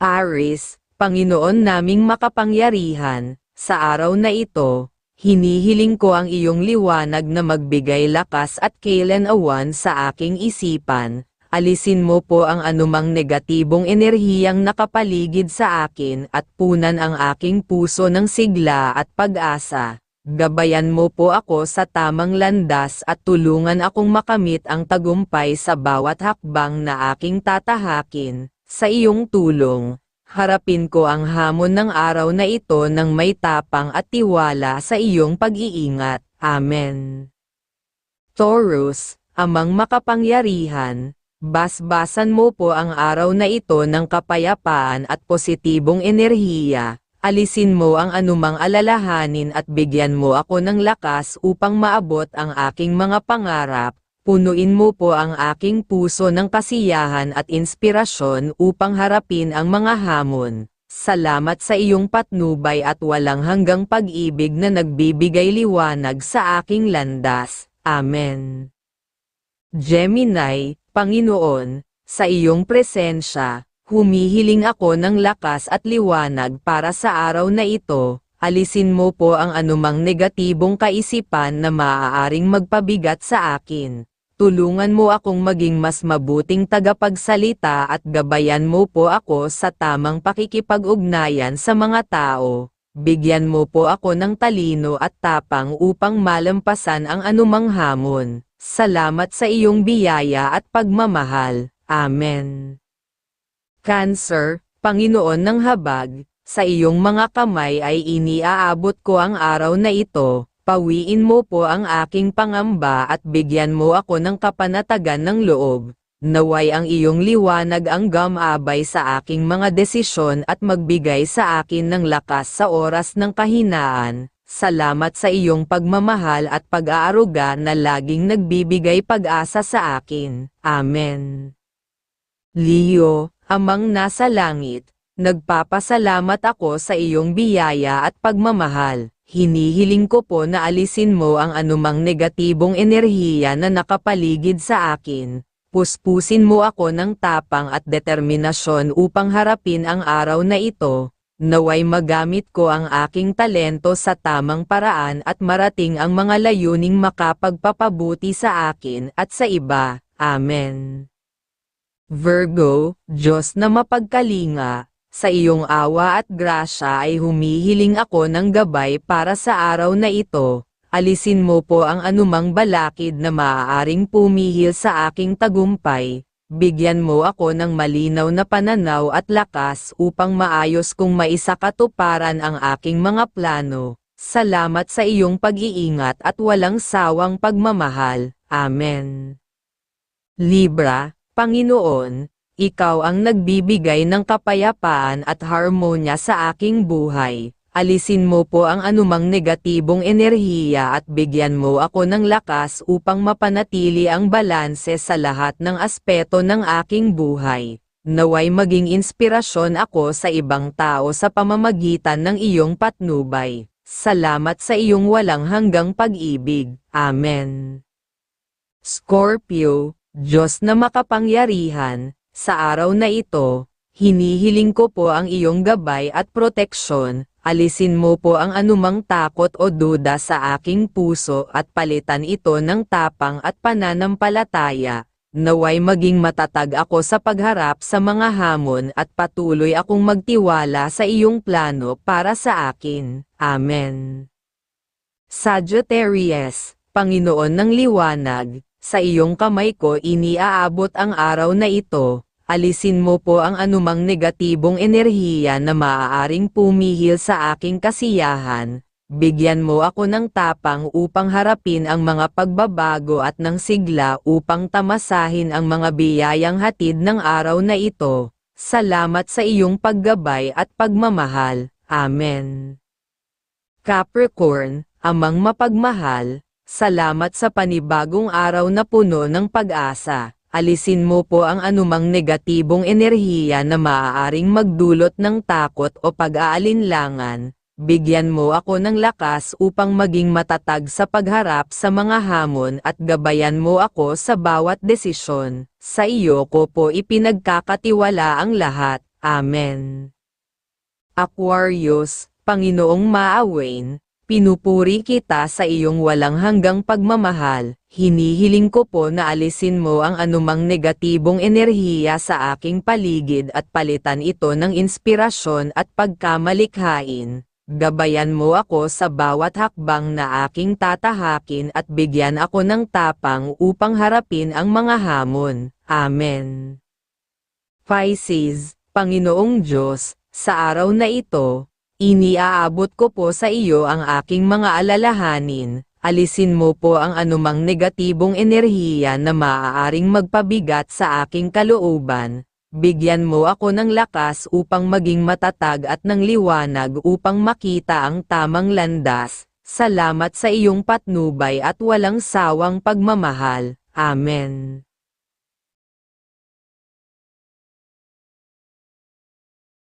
Aris, Panginoon naming makapangyarihan, sa araw na ito, hinihiling ko ang iyong liwanag na magbigay lakas at kailan-awan sa aking isipan. Alisin mo po ang anumang negatibong enerhiyang nakapaligid sa akin at punan ang aking puso ng sigla at pag-asa. Gabayan mo po ako sa tamang landas at tulungan akong makamit ang tagumpay sa bawat hakbang na aking tatahakin. Sa iyong tulong, harapin ko ang hamon ng araw na ito ng may tapang at tiwala sa iyong pag-iingat. Amen. Taurus, Amang makapangyarihan, basbasan mo po ang araw na ito ng kapayapaan at positibong enerhiya. Alisin mo ang anumang alalahanin at bigyan mo ako ng lakas upang maabot ang aking mga pangarap. Punuin mo po ang aking puso ng kasiyahan at inspirasyon upang harapin ang mga hamon. Salamat sa iyong patnubay at walang hanggang pag-ibig na nagbibigay liwanag sa aking landas. Amen. Gemini, Panginoon, sa iyong presensya, humihiling ako ng lakas at liwanag para sa araw na ito. Alisin mo po ang anumang negatibong kaisipan na maaaring magpabigat sa akin. Tulungan mo akong maging mas mabuting tagapagsalita at gabayan mo po ako sa tamang pakikipag-ugnayan sa mga tao. Bigyan mo po ako ng talino at tapang upang malampasan ang anumang hamon. Salamat sa iyong biyaya at pagmamahal. Amen. Cancer, Panginoon ng Habag, sa iyong mga kamay ay iniaabot ko ang araw na ito, pawiin mo po ang aking pangamba at bigyan mo ako ng kapanatagan ng loob. Naway ang iyong liwanag ang gamabay sa aking mga desisyon at magbigay sa akin ng lakas sa oras ng kahinaan. Salamat sa iyong pagmamahal at pag-aaruga na laging nagbibigay pag-asa sa akin. Amen. Leo, Amang nasa langit, nagpapasalamat ako sa iyong biyaya at pagmamahal. Hinihiling ko po na alisin mo ang anumang negatibong enerhiya na nakapaligid sa akin. Puspusin mo ako ng tapang at determinasyon upang harapin ang araw na ito. Naway magamit ko ang aking talento sa tamang paraan at marating ang mga layuning makapagpapabuti sa akin at sa iba. Amen. Virgo, Diyos na mapagkalinga, sa iyong awa at grasya ay humihiling ako ng gabay para sa araw na ito. Alisin mo po ang anumang balakid na maaaring pumihil sa aking tagumpay. Bigyan mo ako ng malinaw na pananaw at lakas upang maayos kong maisakatuparan ang aking mga plano. Salamat sa iyong pag-iingat at walang sawang pagmamahal. Amen. Libra, Panginoon, Ikaw ang nagbibigay ng kapayapaan at harmonya sa aking buhay. Alisin mo po ang anumang negatibong enerhiya at bigyan mo ako ng lakas upang mapanatili ang balanse sa lahat ng aspeto ng aking buhay. Naway maging inspirasyon ako sa ibang tao sa pamamagitan ng iyong patnubay. Salamat sa iyong walang hanggang pag-ibig. Amen. Scorpio, Diyos na makapangyarihan, sa araw na ito, hinihiling ko po ang iyong gabay at proteksyon, alisin mo po ang anumang takot o duda sa aking puso at palitan ito ng tapang at pananampalataya. Naway maging matatag ako sa pagharap sa mga hamon at patuloy akong magtiwala sa iyong plano para sa akin. Amen. Sagittarius, Panginoon ng Liwanag, sa iyong kamay ko iniaabot ang araw na ito, alisin mo po ang anumang negatibong enerhiya na maaaring pumihil sa aking kasiyahan, bigyan mo ako ng tapang upang harapin ang mga pagbabago at ng sigla upang tamasahin ang mga biyayang hatid ng araw na ito. Salamat sa iyong paggabay at pagmamahal. Amen. Capricorn, Amang mapagmahal, Salamat sa panibagong araw na puno ng pag-asa. Alisin mo po ang anumang negatibong enerhiya na maaaring magdulot ng takot o pag-aalinlangan. Bigyan mo ako ng lakas upang maging matatag sa pagharap sa mga hamon at gabayan mo ako sa bawat desisyon. Sa iyo ko po ipinagkakatiwala ang lahat. Amen. Aquarius, Panginoong Maawain, pinupuri kita sa iyong walang hanggang pagmamahal, hinihiling ko po na alisin mo ang anumang negatibong enerhiya sa aking paligid at palitan ito ng inspirasyon at pagkamalikhain. Gabayan mo ako sa bawat hakbang na aking tatahakin at bigyan ako ng tapang upang harapin ang mga hamon. Amen. Pisces, Panginoong Diyos, sa araw na ito, iniaabot ko po sa iyo ang aking mga alalahanin, alisin mo po ang anumang negatibong enerhiya na maaaring magpabigat sa aking kalooban, bigyan mo ako ng lakas upang maging matatag at ng liwanag upang makita ang tamang landas, salamat sa iyong patnubay at walang sawang pagmamahal, Amen.